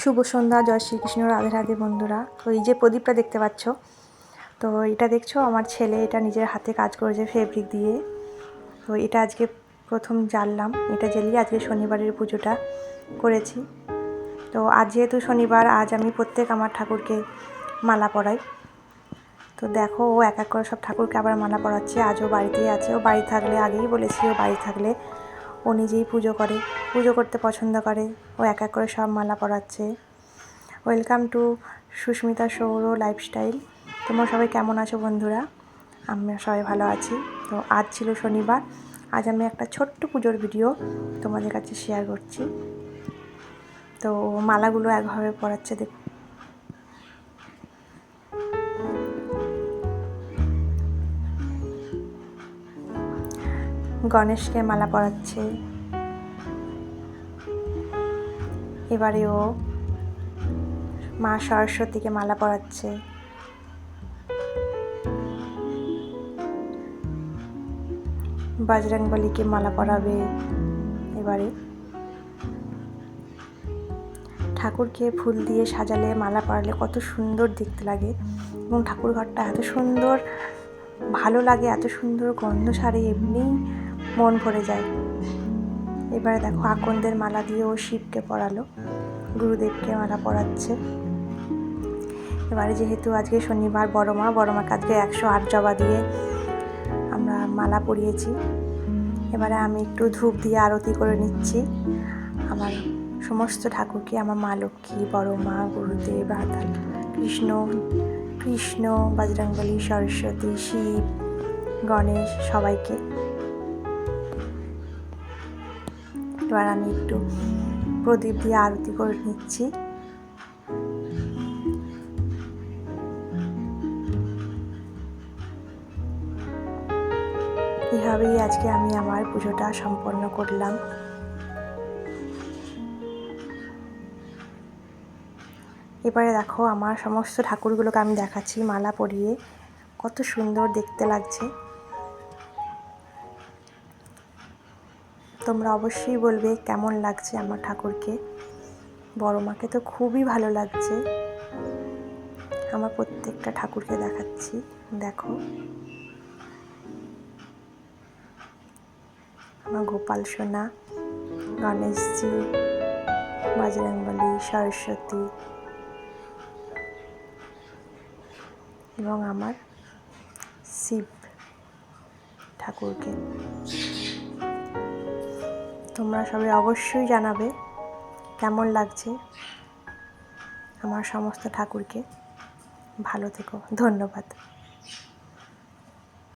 শুভ সন্ধ্যা, জয় শ্রীকৃষ্ণ, রাধে রাধে বন্ধুরা। তো এই যে প্রদীপটা দেখতে পাচ্ছ, তো এটা দেখছ আমার ছেলে এটা নিজের হাতে কাজ করেছে ফেব্রিক দিয়ে। তো এটা আজকে প্রথম জানলাম, এটা জ্বালিয়ে আজকে শনিবারের পুজোটা করেছি। তো আজ যেহেতু শনিবার, আজ আমি প্রত্যেক আমার ঠাকুরকে মালা পরাই। তো দেখো, ও এক এক করে সব ঠাকুরকে আবার মালা পরাচ্ছে আজও বাড়িতেই আছে। ও বাড়ি থাকলে আগেই বলেছি, ও বাড়ি থাকলে ও নিজেই পুজো করে, পুজো করতে পছন্দ করে। ও এক এক করে সব মালা পরাচ্ছে। Welcome to Sushmita Saur lifestyle তোমরা সবাই কেমন আছো বন্ধুরা? আমরা সবাই ভালো আছি। তো আজ ছিল শনিবার। আজ আমি একটা ছোট্ট পুজোর ভিডিও তোমাদের কাছে শেয়ার করছি। তো মালাগুলো একভাবে পরাচ্ছে দেখ গণেশকে মালা পরাচ্ছে। এবারে ও মা সরস্বতীকে মালা পরাচ্ছে। বজরংবলীকে মালা পরাবে। এবারে ঠাকুরকে ফুল দিয়ে সাজালে, মালা পরালে কত সুন্দর দেখতে লাগে এবং ঠাকুর ঘরটা এত সুন্দর, ভালো লাগে, এত সুন্দর গন্ধ সারে, এমনি মন ভরে যায়। এবারে দেখো আকন্দের মালা দিয়ে ও শিবকে পরালো, গুরুদেবকে মালা পড়াচ্ছে এবারে যেহেতু আজকে শনিবার বড় মা, বড় মাকে আজকে একশো আট জবা দিয়ে আমরা মালা পরিয়েছি। এবারে আমি একটু ধূপ দিয়ে আরতি করে নিচ্ছি। আমার সমস্ত ঠাকুরকে, আমার মা লক্ষ্মী, বড় মা, গুরুদেব, রাধা কৃষ্ণ কৃষ্ণ, বজরংবলী, সরস্বতী, শিব, গণেশ সবাইকে এবার আমি একটু প্রদীপ দিয়ে আরতি করে নিচ্ছি। এভাবেই আজকে আমি আমার পুজোটা সম্পন্ন করলাম। এবারে দেখো আমার সমস্ত ঠাকুরগুলোকে আমি দেখাচ্ছি, মালা পরিয়ে। কত সুন্দর দেখতে লাগছে। তোমরা অবশ্যই বলবে কেমন লাগছে আমার ঠাকুরকে। বড় মাকে তো খুবই ভালো লাগছে। আমার প্রত্যেকটা ঠাকুরকে দেখাচ্ছি, দেখো। আমার গোপাল সোনা, গণেশজি, বজরংবলী, সরস্বতী এবং আমার শিব ঠাকুরকে। তোমরা সবাই অবশ্যই জানাবে কেমন লাগছে আমার সমস্ত ঠাকুরকে। ভালো থেকো ধন্যবাদ।